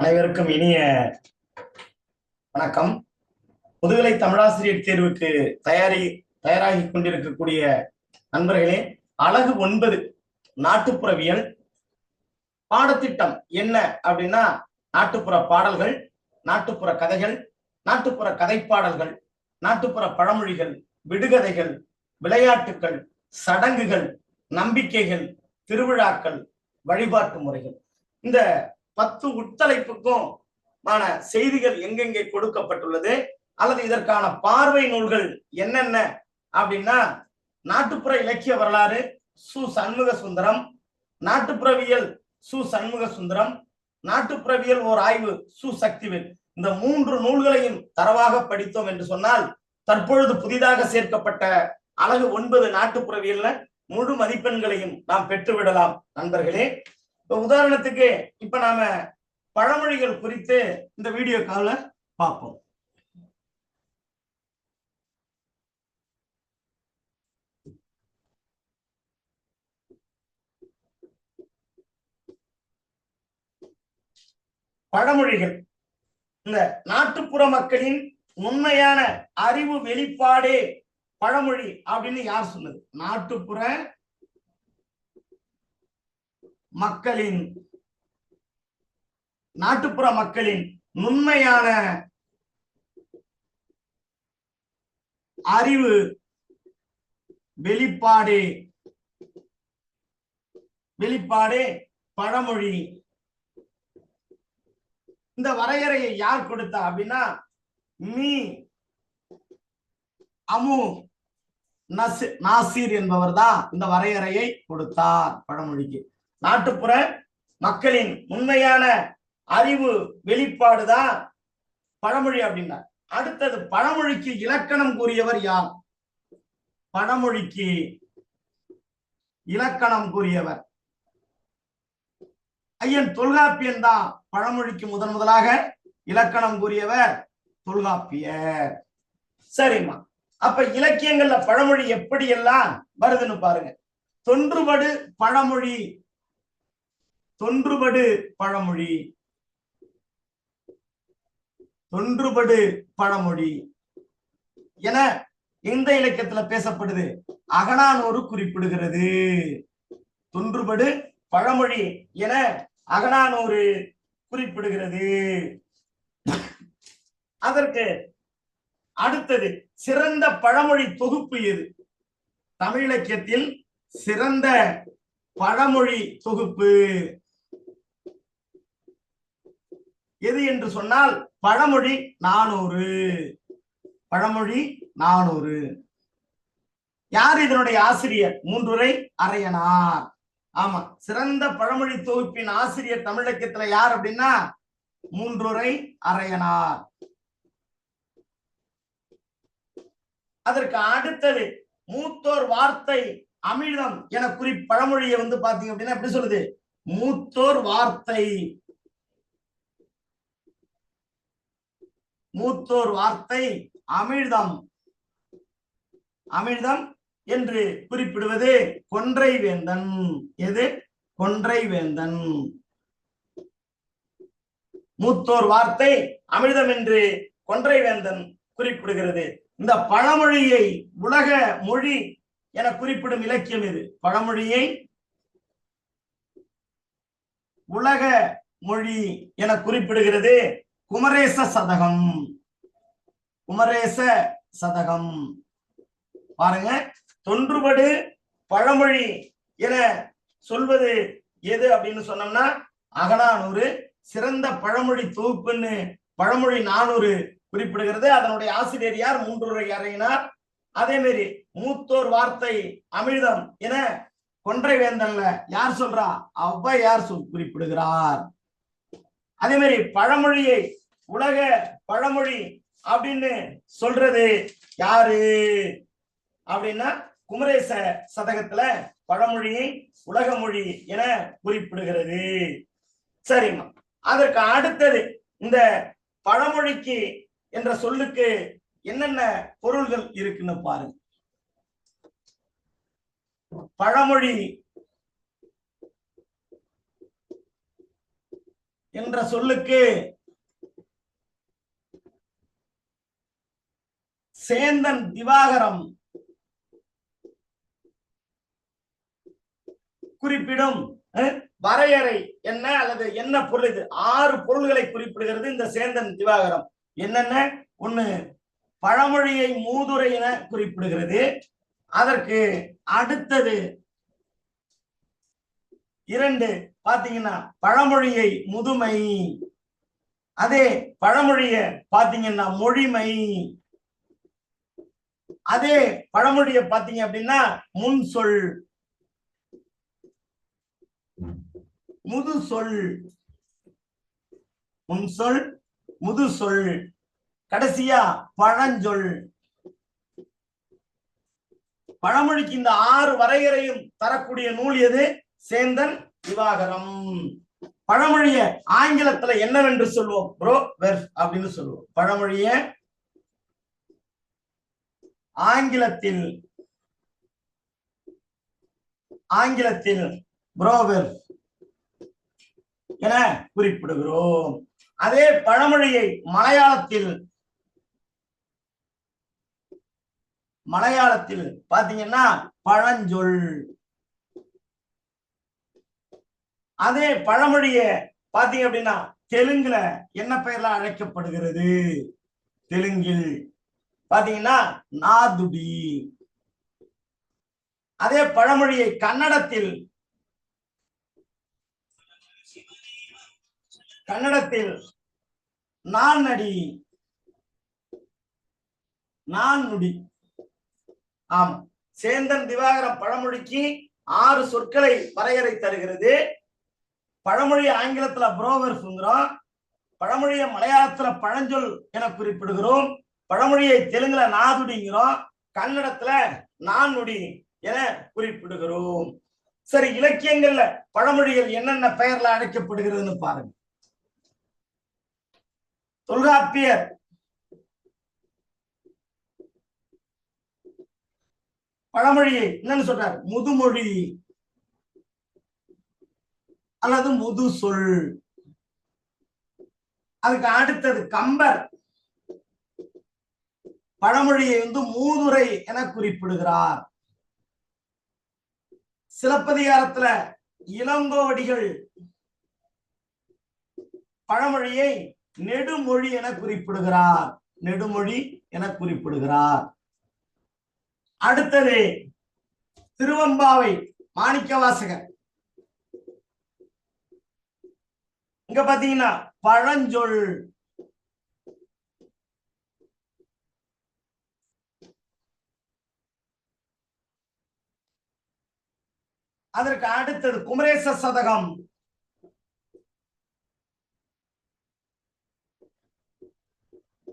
அனைவருக்கும் இனிய வணக்கம். முதுகலை தமிழாசிரியர் தேர்வுக்கு தயாரி தயாராகி கொண்டிருக்கக்கூடிய நண்பர்களே அழகு ஒன்பது நாட்டுப்புறவியல் பாடத்திட்டம் என்ன அப்படின்னா நாட்டுப்புற பாடல்கள் நாட்டுப்புற கதைகள் நாட்டுப்புற கதைப்பாடல்கள் நாட்டுப்புற பழமொழிகள் விடுகதைகள் விளையாட்டுக்கள் சடங்குகள் நம்பிக்கைகள் திருவிழாக்கள் வழிபாட்டு முறைகள். இந்த பத்து உட்தலைப்புக்கும் மான செய்திகள் எங்கெங்கே கொடுக்கப்பட்டுள்ளது? அல்லது இதற்கான பார்வை நூல்கள் என்னென்ன? அப்படின்னா நாட்டுப்புற இலக்கிய வரலாறு சு. சண்முக சுந்தரம் நாட்டுப்புறவியல் சு. சண்முக சுந்தரம் நாட்டுப்புறவியல் ஓர் ஆய்வு சு. சக்திவேல். இந்த மூன்று நூல்களையும் தரவாக படித்தோம் என்று சொன்னால் தற்பொழுது புதிதாக சேர்க்கப்பட்ட அழகு ஒன்பது நாட்டுப்புறவியல்ல முழு மதிப்பெண்களையும் நாம் பெற்று விடலாம் நண்பர்களே உதாரணத்துக்கு இப்ப நாம பழமொழிகள் குறித்து இந்த வீடியோ கால பார்ப்போம். பழமொழிகள். இந்த நாட்டுப்புற மக்களின் உண்மையான அறிவு வெளிப்பாடே பழமொழி அப்படின்னு யார் சொன்னது? நாட்டுப்புற மக்களின் நாட்டுப்புற மக்களின் நுண்மையான அறிவு வெளிப்பாடு வெளிப்பாடு பழமொழி. இந்த வரையறையை யார் கொடுத்தா அப்படின்னா மீ. அமு. நாசிர் என்பவர் தான் இந்த வரையறையை கொடுத்தார் பழமொழிக்கு. நாட்டுப்புற மக்களின் உண்மையான அறிவு வெளிப்பாடுதான் பழமொழி அப்படின்னா அடுத்தது பழமொழிக்கு இலக்கணம் கூறியவர் யார்? பழமொழிக்கு இலக்கணம் கூறியவர். ஐயன் தொல்காப்பியன் தான் பழமொழிக்கு முதன் முதலாக இலக்கணம் கூறியவர் தொல்காப்பியர். சரிம்மா. அப்ப இலக்கியங்கள்ல பழமொழி எப்படி எல்லாம் வருதுன்னு பாருங்க. தொன்றுபடு பழமொழி தொன்றுபடு பழமொழி. தொன்றுபடு பழமொழி. என எந்த இலக்கியத்துல பேசப்படுது. அகனானோரு குறிப்பிடுகிறது. தொன்றுபடு பழமொழி என அகனானோரு குறிப்பிடுகிறது. அதற்கு அடுத்தது சிறந்த பழமொழி தொகுப்பு எது? தமிழ் இலக்கியத்தில் சிறந்த பழமொழி தொகுப்பு. எது என்று சொன்னால் பழமொழி நானூறு. பழமொழி நானூறு. யார் இதனுடைய ஆசிரியர்? மூன்றுரை அரையனார். ஆமா சிறந்த பழமொழி தொகுப்பின் ஆசிரியர் தமிழகத்துல யார் அப்படின்னா மூன்றுரை அரையனார். அதற்கு அடுத்தது மூத்தோர் வார்த்தை அமிழ்தம் என குறி பழமொழியை வந்து பாத்தீங்க அப்படின்னா எப்படி சொல்லுது? மூத்தோர் வார்த்தை. மூத்தோர் வார்த்தை அமிழ்தம். அமிழ்தம் என்று குறிப்பிடுவது கொன்றை வேந்தன். எது? கொன்றை வேந்தன். மூத்தோர் வார்த்தை அமிழ்தம் என்று கொன்றை வேந்தன் குறிப்பிடுகிறது. இந்த பழமொழியை உலக மொழி என குறிப்பிடும் இலக்கியம் இது. பழமொழியை உலக மொழி என குறிப்பிடுகிறது. குமரேச சதகம். குமரேச சதகம். பாருங்க தொன்றுபடு பழமொழி என சொல்வது எது அப்படின்னு சொன்னோம்னா அகநானூறு சிறந்த பழமொழி தொகுப்புன்னு பழமொழி நானூறு குறிப்பிடுகிறது. அதனுடைய ஆசிரியர் யார்? மூன்றுரை அறையினார். அதே மாதிரி மூத்தோர் வார்த்தை அமிழ்தம் என கொன்றை வேந்தன்ல யார் சொல்றா? ஔவையார் சொல் குறிப்பிடுகிறார். அதே மாதிரி பழமொழியை உலக பழமொழி அப்படின்னு சொல்றது யாரு? அப்படின்னா குமரேச சதகத்துல பழமொழியை உலக மொழி என குறிப்பிடுகிறது. சரிம்மா. அதற்கு அடுத்தது இந்த பழமொழிக்கு என்ற சொல்லுக்கு என்னென்ன பொருள்கள் இருக்குன்னு பாருங்க. பழமொழி என்ற சொல்லுக்கு சேந்தன் திவாகரம் குறிப்பிடும் வரையறை என்ன அல்லது என்ன பொருள் இது? ஆறு பொருள்களை குறிப்பிடுகிறது இந்த சேந்தன் திவாகரம். என்னென்ன? ஒண்ணு பழமொழியை மூதுரை என குறிப்பிடுகிறது. அதற்கு அடுத்தது இரண்டு பாத்தீங்கன்னா பழமொழியை முதுமை. அதே பழமொழிய பாத்தீங்கன்னா மொழிமை. அதே பழமொழிய பாத்தீங்க அப்படின்னா முன் சொல். முது சொல் முன் சொல் முது சொல் கடைசியா பழஞ்சொல். பழமொழிக்கு இந்த ஆறு வரையறையும் தரக்கூடிய நூல் எது? சேந்தன் திவாகரம். பழமொழிய ஆங்கிலத்துல என்னவென்று சொல்லுவோம்? ப்ரோ வெர்ஃப் அப்படின்னு சொல்லுவோம். பழமொழிய ஆங்கிலத்தில் ஆங்கிலத்தில் புரோவர் என குறிப்பிடுகிறோம். அதே பழமொழியை மலையாளத்தில் மலையாளத்தில் பாத்தீங்கன்னா பழஞ்சொல். அதே பழமொழிய பாத்தீங்க அப்படின்னா தெலுங்குல என்ன பெயர்ல அழைக்கப்படுகிறது? தெலுங்கில். பாத்தீங்கன்னா நாதுடி. அதே பழமொழியை கன்னடத்தில் கன்னடத்தில் நான் நடி நான் நுடி ஆம். சேந்தன் திவாகரம் பழமொழிக்கு ஆறு சொற்களை வரையறை தருகிறது. பழமொழி ஆங்கிலத்துல புரோவர்ஃப்ங்கிறோம். பழமொழியை மலையாளத்துல பழஞ்சொல் என குறிப்பிடுகிறோம். பழமொழியை தெலுங்குல நாதுடிங்கிறோம் கன்னடத்துல நான்னுடி என குறிப்பிடுகிறோம். சரி இலக்கியங்கள்ல பழமொழிகள் என்னென்ன பெயர்ல அழைக்கப்படுகிறதுன்னு பாருங்க. தொல்காப்பியர். பழமொழியை என்னன்னு சொல்றார்? முதுமொழி. அல்லது முது சொல் அதுக்கு அடுத்தது கம்பர். பழமொழியை வந்து மூதுரை என குறிப்பிடுகிறார். சிலப்பதிகாரத்துல இளங்கோவடிகள் பழமொழியை நெடுமொழி என குறிப்பிடுகிறார். நெடுமொழி என குறிப்பிடுகிறார். அடுத்தது திருவம்பாவை மாணிக்கவாசகர். இங்க பாத்தீங்கன்னா பழஞ்சொல் அதற்கு அடுத்தது குமரேச சதகம்.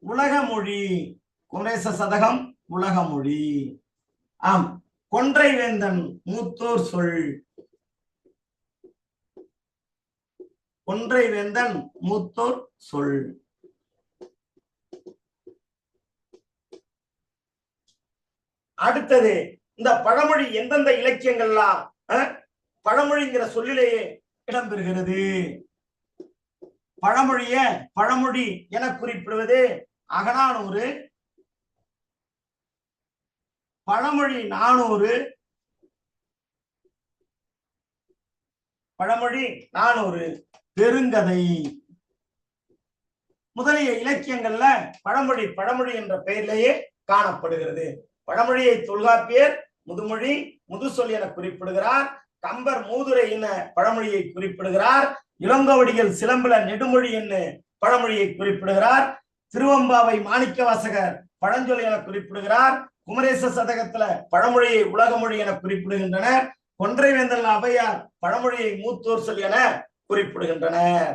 உலக மொழி குமரேச சதகம் உலக மொழி ஆம். கொன்றை வேந்தன் மூத்தோர் சொல். கொன்றை வேந்தன் மூத்தோர் சொல். அடுத்தது இந்த பழமொழி எந்தெந்த இலக்கியங்கள்லாம்? பழமொழிங்கிற சொல்லிலேயே இடம்பெறுகிறது. பழமொழிய பழமொழி என குறிப்பிடுவது அகநானூறு பழமொழி நானூறு பழமொழி நானூறு. பெருங்கதை. முதலிய இலக்கியங்கள்ல பழமொழி பழமொழி என்ற பெயரிலேயே காணப்படுகிறது. பழமொழியை தொல்காப்பியர் முதுமொழி முதுசொல் என குறிப்பிடுகிறார். கம்பர் மூதுரை என பழமொழியை குறிப்பிடுகிறார். இளங்கோவடிகள் சிலம்புல நெடுமொழி என்று பழமொழியை குறிப்பிடுகிறார். திருவம்பாவை மாணிக்கவாசகர் பழஞ்சொல் என குறிப்பிடுகிறார். குமரேச சதகத்துல பழமொழியை உலகமொழி என குறிப்பிடுகின்றனர். கொன்றைவேந்தல் அவையார் பழமொழியை மூத்தோர் சொல் என குறிப்பிடுகின்றனர்.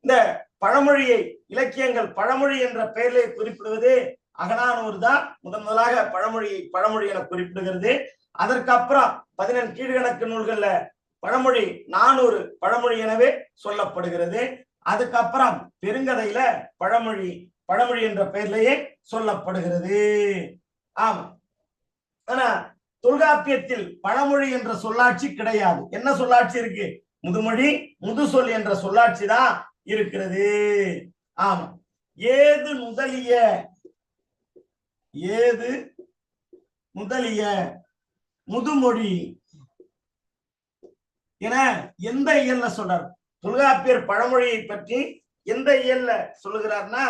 இந்த பழமொழியை இலக்கியங்கள் பழமொழி என்ற பெயரிலே குறிப்பிடுவது அகநானூறு தான் முதன் முதலாக பழமொழி பழமொழி என குறிப்பிடுகிறது. அதற்கப்புறம் பதினெண் கீழ்கணக்கு நூல்கள்ல பழமொழி நானூறு பழமொழி எனவே சொல்லப்படுகிறது. அதுக்கப்புறம் பெருங்கதையில பழமொழி பழமொழி என்ற பெயர்லயே சொல்லப்படுகிறது. ஆமா. ஆனா தொல்காப்பியத்தில் பழமொழி என்ற சொல்லாட்சி கிடையாது. என்ன சொல்லாட்சி இருக்கு? முதுமொழி முதுசொல் என்ற சொல்லாட்சி தான் இருக்கிறது. ஆமா. ஏது முதலிய ஏது? முதலிய முதுமொழி. என எந்த இயல்ல சொல்றார் தொல்காப்பியர் பழமொழியை பற்றி எந்த இயல்ல சொல்லுகிறார்னா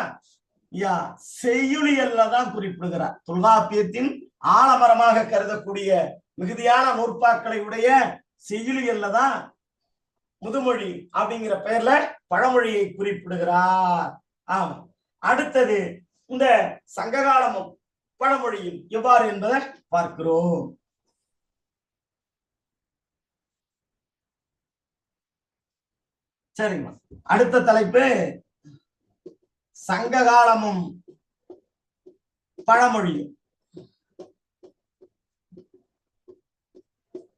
யா செய்யுளியல்ல தான் குறிப்பிடுகிறார். தொல்காப்பியத்தின் ஆலமரமாக கருதக்கூடிய மிகுதியான நூற்பாக்களை உடைய செய்யுளியல்ல தான் முதுமொழி அப்படிங்கிற பெயர்ல பழமொழியை குறிப்பிடுகிறார். ஆமா அடுத்தது இந்த சங்ககாலமும் பழமொழியும் எவ்வாறு என்பதை பார்க்கிறோம். சரிங்கம்மா அடுத்த தலைப்பு சங்ககாலமும் பழமொழியும்.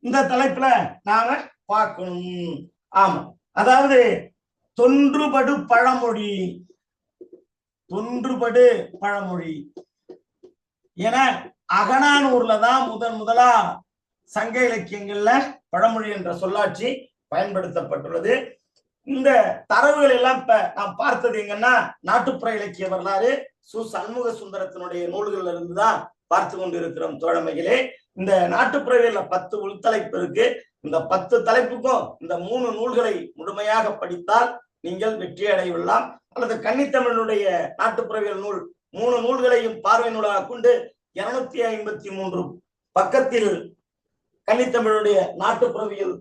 இந்த தலைப்புல நாம பார்க்கணும். ஆமா. அதாவது தொன்றுபடு பழமொழி. தொன்றுபடு பழமொழி. என அகனானூர்ல தான் முதன் முதலா சங்க இலக்கியங்கள்ல பழமொழி என்ற சொல்லாட்சி பயன்படுத்தப்பட்டுள்ளது. இந்த தரவுகள் எல்லாம் இப்ப நாம் பார்த்தது எங்கன்னா நாட்டுப்புற இலக்கிய வரலாறு சு. சண்முக சுந்தரத்தினுடைய நூல்கள்ல இருந்துதான் பார்த்து கொண்டிருக்கிறோம் தோழமைகளே. இந்த நாட்டுப்புறவியல்ல பத்து உள்தலைப்பு இருக்கு. இந்த பத்து தலைப்புக்கும் இந்த மூணு நூல்களை முழுமையாக படித்தால் நீங்கள் வெற்றி அடையலாம் அல்லது கன்னித்தமிழனுடைய நாட்டுப்புறவியல் நூல் மூணு நூல்களையும் பார்வை நூலாக கொண்டு இருநூத்தி ஐம்பத்தி மூன்று பக்கத்தில் கன்னித்தமிழுடைய நாட்டுப்புறவியல்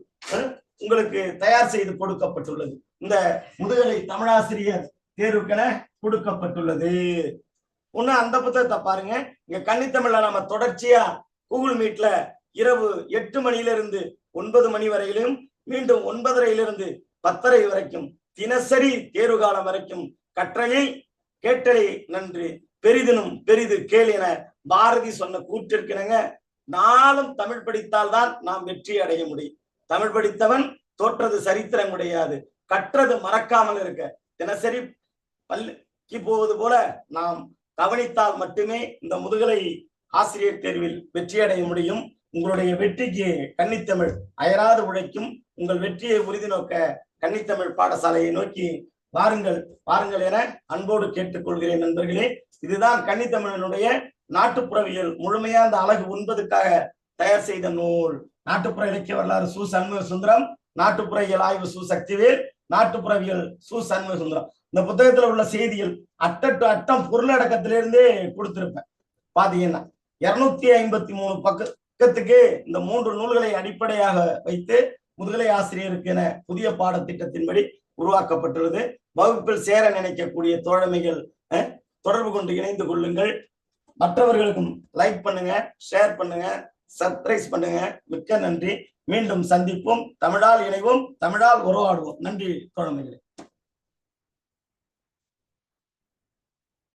உங்களுக்கு தயார் செய்து கொடுக்கப்பட்டுள்ளது. இந்த முதுகலை தமிழாசிரியர் தேர்வுக்கென கொடுக்கப்பட்டுள்ளது. ஒண்ணு அந்த புத்தகத்தை பாருங்க. இங்க கன்னித்தமிழ்ல நம்ம தொடர்ச்சியா கூகுள் மீட்ல இரவு எட்டு மணியில இருந்து ஒன்பது மணி வரையிலும் மீண்டும் ஒன்பதரையிலிருந்து பத்தரை வரைக்கும் தினசரி தேர்வு காலம் வரைக்கும் கற்றலில் கேட்டலை நன்று. பெரிதினும் பெரிது கேள் என பாரதி சொன்ன கூற்றிருக்கிறங்க. நாளும் தமிழ் படித்தால்தான் நாம் வெற்றி அடைய முடியும். தமிழ் படித்தவன் தோற்றது சரித்திரம் கிடையாது. கற்றது மறக்காமல் இருக்க. தினசரி பள்ளிக்கு போவது போல நாம் கவனித்தால் மட்டுமே இந்த முதுகலை ஆசிரியர் தேர்வில் வெற்றி அடைய முடியும். உங்களுடைய வெற்றிக்கு கன்னித்தமிழ் அயராது உழைக்கும். உங்கள் வெற்றியை உறுதி நோக்க கன்னித்தமிழ் பாடசாலையை நோக்கி வாருங்கள் பாருங்கள் என அன்போடு கேட்டுக்கொள்கிறேன் நண்பர்களே. இதுதான் கன்னித்தமிழனுடைய நாட்டுப்புறவியல். முழுமையா அந்த அழகு உண்பதுக்காக தயார் செய்த நூல். நாட்டுப்புற இலக்கிய வரலாறு சு. சண்முக சுந்தரம் நாட்டுப்புற இயல் ஆய்வு சு. சக்திவேல் நாட்டுப்புறவியல் சு. சண்முக சுந்தரம் இந்த புத்தகத்துல உள்ள செய்திகள் அட்டட்டு அட்டம் பொருளடக்கத்திலிருந்தே கொடுத்திருப்பேன். பாத்தீங்கன்னா இருநூத்தி ஐம்பத்தி மூணு பக்கத்துக்கு இந்த மூன்று நூல்களை அடிப்படையாக வைத்து முதுகலை ஆசிரியருக்கு என புதிய பாடத்திட்டத்தின்படி உருவாக்கப்பட்டுள்ளது. வகுப்பில் சேர நினைக்கக்கூடிய தோழமைகள் தொடர்பு கொண்டு இணைந்து கொள்ளுங்கள். மற்றவர்களுக்கும் லைக் பண்ணுங்க ஷேர் பண்ணுங்க சர்ப்ரைஸ் பண்ணுங்க. மிக்க நன்றி. மீண்டும் சந்திப்போம். தமிழால் இணைவோம். தமிழால் உருவாடுவோம் நன்றி தோழமைகளே.